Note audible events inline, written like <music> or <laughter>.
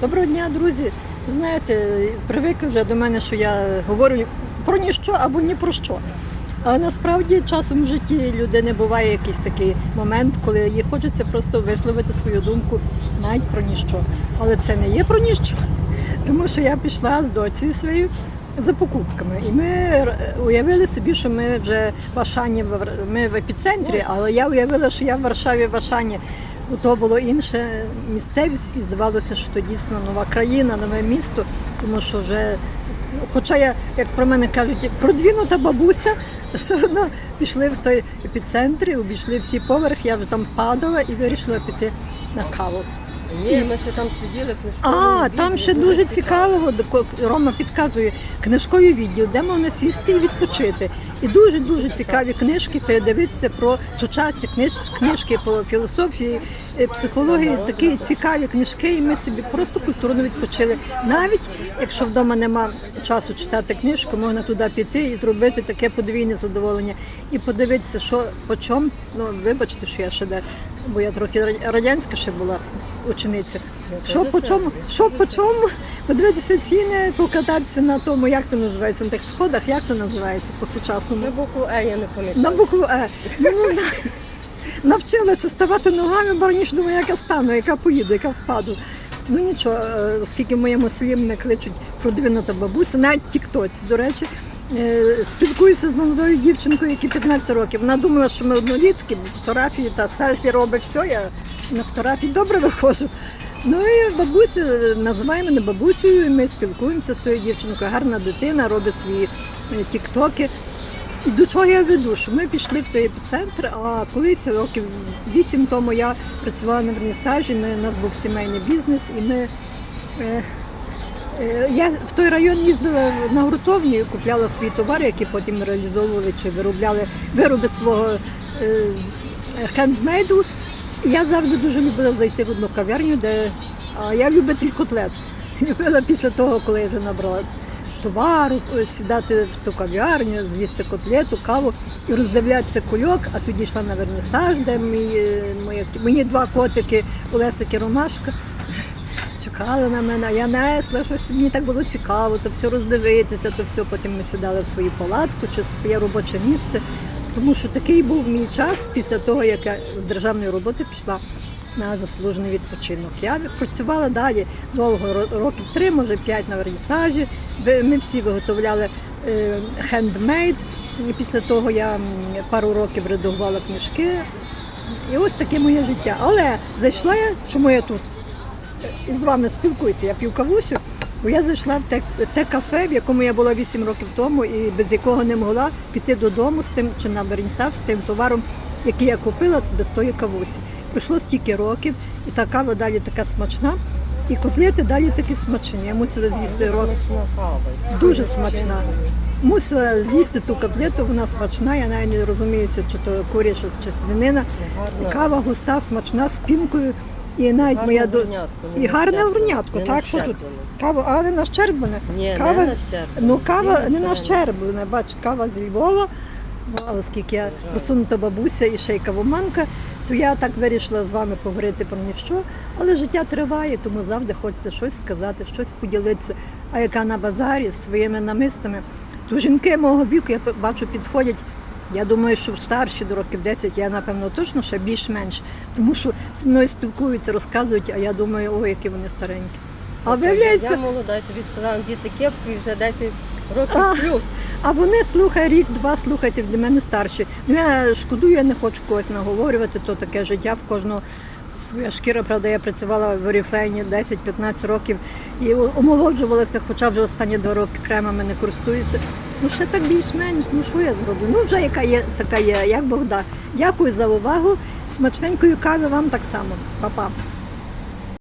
Доброго дня, друзі. Знаєте, привикли вже до мене, що я говорю про ніщо або ні про що. Але насправді часом в житті людини буває якийсь такий момент, коли їй хочеться просто висловити свою думку навіть про ніщо. Але це не є про ніщо, <laughs> тому що я пішла з доцею своєю за покупками. І ми уявили собі, що ми вже в Ашані, ми в епіцентрі, але я уявила, що я в Варшаві в Ашані. Ну, То було інше місцевість, і здавалося, що то дійсно нова країна, нове місто, тому що вже, хоча я, як про мене кажуть, продвинута бабуся, все одно пішли в той епіцентр, обійшли всі поверх, я вже там падала і вирішила піти на каву. Ні, ми ще там сиділи, книжковий А, відділ, там ще дуже цікаво, до- Рома підказує книжковий відділ, де можна сісти і відпочити. І дуже дуже цікаві книжки передивитися про сучасні книж, книжки по філософії, е, психології, такі цікаві книжки, і ми собі просто культурно відпочили. Навіть якщо вдома нема часу читати книжку, можна туди піти і зробити таке подвійне задоволення і подивитися, що по чому. Ну вибачте, що я ще де, бо я трохи ра- радянська ще була учениця. Що по чому, що по чому, подивитися ціни, покататися на тому, як то називається, на тих сходах, як то називається по-сучасному. На букву Е я не пам'ятаю. На букву Е. Ну, не знаю. Навчилася ставати ногами, бо раніше думаю, яка стану, яка поїду, яка впаду. Ну нічого, е, оскільки в моєму селі мене кличуть продвинута бабуся, навіть тіктоці, до речі, е, спілкуюся з молодою дівчинкою, якій 15 років. Вона думала, що ми однолітки, фотографії та селфі робить все. Я на фотографії добре виходжу. Ну і бабуся називає мене бабусею, і ми спілкуємося з тою дівчинкою. Гарна дитина, робить свої е, тіктоки. І до чого я веду? Що ми пішли в той епіцентр, а колись років вісім тому я працювала на вернісажі, ми, у нас був сімейний бізнес, і ми. Е, е, я в той район їздила на гуртовні, купляла свій товар, який потім реалізовували чи виробляли вироби свого е, хендмейду. Я завжди дуже любила зайти в одну кав'ярню, де а я любитель котлет. <laughs> Любила після того, коли я вже набрала товару, е, сідати в ту кав'ярню, з'їсти котлету, каву і роздивлятися кульок, а тоді йшла на вернісаж, де мій, е, мої, мені два котики Олесик і Ромашка. <laughs> Чекали на мене, я несла, щось мені так було цікаво, то все роздивитися, то все. Потім ми сідали в свою палатку чи своє робоче місце. Тому що такий був мій час після того, як я з державної роботи пішла на заслужений відпочинок. Я працювала далі довго, років три, може п'ять на вернісажі. Ми всі виготовляли хендмейд. І після того я пару років редагувала книжки. І ось таке моє життя. Але зайшла я, чому я тут? І з вами спілкуюся, я п'ю кавусю, бо я зайшла в те, те кафе, в якому я була 8 років тому, і без якого не могла піти додому з тим чи на вернісаж з тим товаром, який я купила без тої кавусі. Пройшло стільки років, і та кава далі така смачна, і котлети далі такі смачні. Я мусила з'їсти рот. Дуже смачна. Мусила з'їсти ту котлету, вона смачна, я навіть не розуміюся, чи то куряча, чи свинина. Кава густа, смачна, з пінкою. І навіть Гарне моя до... горнятко, не і гарне нащерблене. горнятко, Не так що тут кава, але не нащерблене. Ні, Кава- не нащерблене. Ну кава Ні, не нащерблене, бач, кава з Львова. Ну, а оскільки я просунута бабуся і ще й кавоманка, то я так вирішила з вами поговорити про ніщо. Але життя триває, тому завжди хочеться щось сказати, щось поділитися. А яка на базарі з своїми намистами, то жінки мого віку, я бачу, підходять. Я думаю, що старші до років 10, я напевно точно ще більш-менш, тому що зі мною спілкуються, розказують, а я думаю, ой, які вони старенькі. А Тобто виявляється, Я молода, я тобі сказала, діти кепки вже 10 років А. плюс. А вони слухай рік-два, слухайте для мене старші. Ну я шкодую, я не хочу когось наговорювати, то таке життя в кожного своя шкіра. Правда, я працювала в Оріфлейні 10-15 років і омолоджувалася, хоча вже останні два роки кремами не користуюся. Ну ще так більш-менш, ну що я зроблю? Ну вже яка є, така є, як Богда. Дякую за увагу. Смачненької кави вам так само. Па-па.